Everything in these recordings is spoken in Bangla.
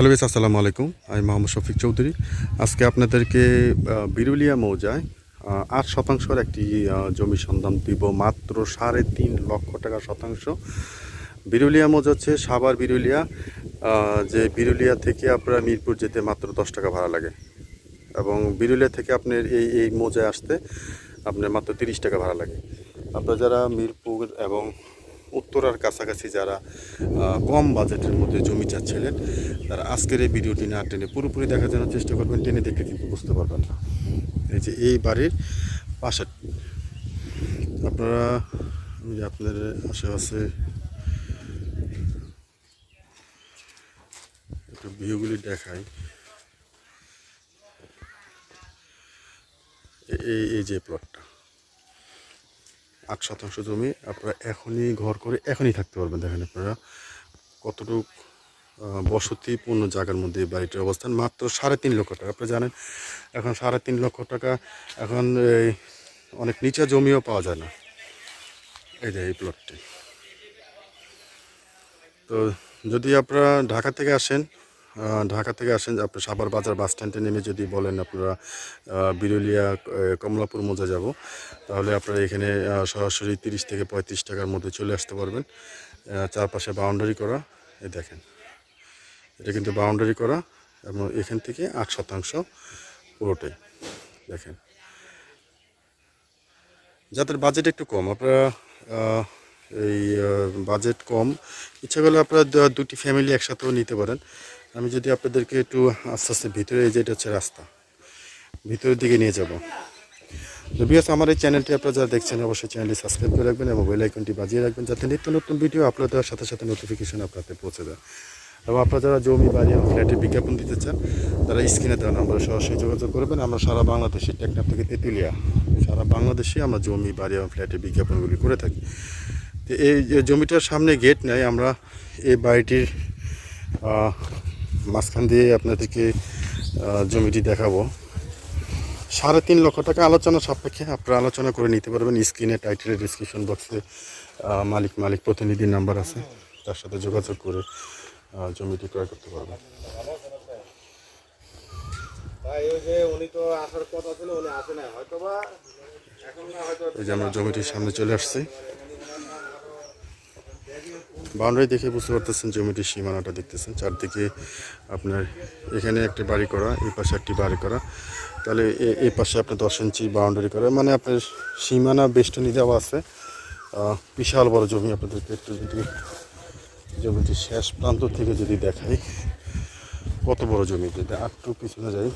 হ্যালো বেশ আসসালামু আলাইকুম। আমি মোহাম্মদ শফিক চৌধুরী। আজকে আপনাদেরকে বিরুলিয়া মৌজায় আট শতাংশের একটি জমি সন্ধান দিব। মাত্র সাড়ে তিন লক্ষ টাকা শতাংশ। বিরুলিয়া মৌজা হচ্ছে সাভার বিরুলিয়া। যে বিরুলিয়া থেকে আপনারা মিরপুর যেতে মাত্র দশ টাকা ভাড়া লাগে। এবং বিরুলিয়া থেকে আপনার এই এই মৌজায় আসতে আপনার মাত্র তিরিশ টাকা ভাড়া লাগে। আপনারা যারা মিরপুর এবং উত্তরার কাছাকাছি যারা কম বাজেটের মধ্যে জমি চাচ্ছিলেন, তারা আজকের এই ভিডিওটি না টেনে পুরোপুরি দেখার জন্য চেষ্টা করবেন, টেনে দেখলে কিন্তু বুঝতে পারবেন না। এই যে এই বাড়ির পাশে, আপনারা আপনাদের আশেপাশে একটু ভিউগুলি দেখাই। এই এই যে প্লটটা আট শতাংশ জমি আপনারা এখনই ঘর করে এখনই থাকতে পারবেন, দেখেন আপনারা। কতটুক বসতিপূর্ণ জায়গার মধ্যে বাড়িটির অবস্থান, মাত্র সাড়ে তিন লক্ষ টাকা। আপনারা জানেন, এখন সাড়ে তিন লক্ষ টাকা, এখন অনেক নিচা জমিও পাওয়া যায় না। এই যে এই প্লটটি তো যদি আপনারা ঢাকা থেকে আসেন ঢাকা থেকে আসেন আপনি সাভার বাজার বাস স্ট্যান্ডে নেমে যদি বলেন আপনারা বিরুলিয়া কমলাপুর মোজা যাব, তাহলে আপনারা এখানে সরাসরি তিরিশ থেকে পঁয়ত্রিশ টাকার মধ্যে চলে আসতে পারবেন। চারপাশে বাউন্ডারি করা এই দেখেন। এটা কিন্তু বাউন্ডারি করা এবং এখান থেকে আট শতাংশ পুরোটাই, দেখেন। যাদের বাজেট একটু কম, আপনারা এই বাজেট কম, ইচ্ছা করলে আপনারা দুটি ফ্যামিলি একসাথেও নিতে পারেন। আমি যদি আপনাদেরকে একটু আস্তে আস্তে ভিতরে এই যে এটা হচ্ছে রাস্তা, ভিতরের দিকে নিয়ে যাব। তো বিকজ আমার এই চ্যানেলটি আপনারা যারা দেখছেন, অবশ্যই চ্যানেলটি সাবস্ক্রাইব করে রাখবেন এবং বেল আইকনটি বাজিয়ে রাখবেন যাতে নিত্য নতুন ভিডিও আপলোড দেওয়ার সাথে সাথে নোটিফিকেশন আপনাদের পৌঁছে দেয়। এবং আপনারা যারা জমি, বাড়ি এবং ফ্ল্যাটের বিজ্ঞাপন দিতে চান, তারা স্ক্রিনে দেওয়া নাম্বারে সরাসরি যোগাযোগ করবেন। আমরা সারা বাংলাদেশে টেকনাফ থেকে তেঁতুলিয়া, সারা বাংলাদেশে আমরা জমি, বাড়ি এবং ফ্ল্যাটের বিজ্ঞাপনগুলি করে থাকি। তো এই জমিটার সামনে গেট নেয় আমরা এই বাড়িটির মাঝখান দিয়ে আপনাদেরকে জমিটি দেখাবো। সাড়ে তিন লক্ষ টাকা আলোচনা সাপেক্ষে আপনারা আলোচনা করে নিতে পারবেন। স্ক্রিনে টাইটেলের ডিসক্রিপশন বক্সে মালিক মালিক প্রতিনিধির নাম্বার আছে। তার সাথে যোগাযোগ করে জমিটি ক্রয় করতে পারবেন। এই যে আমরা জমিটির সামনে চলে আসছি। বাউন্ডারি দেখে বুঝতে পারতেছেন জমিটির সীমানাটা দেখতেছেন। চারদিকে আপনার এখানে একটি বাড়ি করা, এই পাশে একটি বাড়ি করা। তাহলে এই পাশে আপনার দশ ইঞ্চি বাউন্ডারি করা। মানে আপনার সীমানা বেষ্টনী দেওয়া আছে। বিশাল বড় জমি আপনাদেরকে একটু যদি জমিটির শেষ প্রান্ত থেকে যদি দেখাই, কত বড় জমি যদি আটটু পিছনে যাই।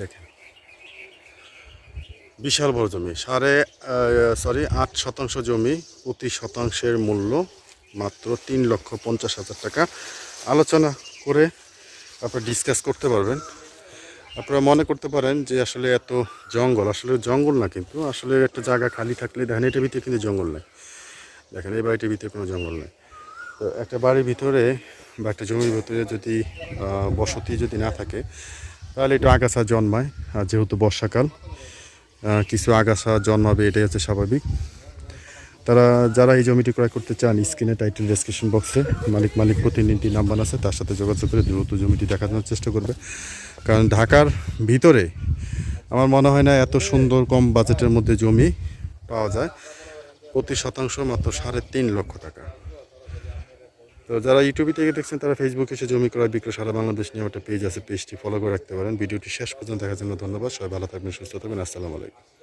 দেখেন, বিশাল বড় জমি। সাড়ে সরি আট শতাংশ জমি প্রতি শতাংশের মূল্য মাত্র তিন লক্ষ পঞ্চাশ হাজার টাকা। আলোচনা করে আপনারা ডিসকাস করতে পারবেন। আপনারা মনে করতে পারেন যে আসলে এত জঙ্গল, আসলে জঙ্গল না কিন্তু, আসলে একটা জায়গা খালি থাকলে দেখেন এটার ভিতরে কিন্তু জঙ্গল নেই। দেখেন, এই বাড়িটির ভিতরে কোনো জঙ্গল নেই। তো একটা বাড়ির ভিতরে বা একটা জমির ভিতরে যদি বসতি যদি না থাকে, তাহলে একটু আগাছা জন্মায়। আর যেহেতু বর্ষাকাল কিছু আগাছা জন্মাবে, এটাই হচ্ছে স্বাভাবিক। তারা, যারা এই জমিটি ক্রয় করতে চান, স্ক্রিনে টাইটেল ডেসক্রিপশন বক্সে মালিক মালিক প্রতিনিধি নাম্বার আছে, তার সাথে যোগাযোগ করে দ্রুত জমিটি দেখানোর চেষ্টা করবে। কারণ ঢাকার ভিতরে আমার মনে হয় না এত সুন্দর কম বাজেটের মধ্যে জমি পাওয়া যায়। প্রতি শতাংশ মাত্র সাড়ে তিন লক্ষ টাকা। তো যারা ইউটিউবে থেকে দেখছেন, তারা ফেসবুকে এসে জমি ক্রয় বিক্রয় সারা বাংলাদেশ নিয়ে একটা পেজ আছে পেজটি ফলো করে রাখতে পারেন। ভিডিওটি শেষ পর্যন্ত দেখার জন্য ধন্যবাদ। সবাই ভালো থাকবেন, সুস্থ থাকবেন। আসসালামু আলাইকুম।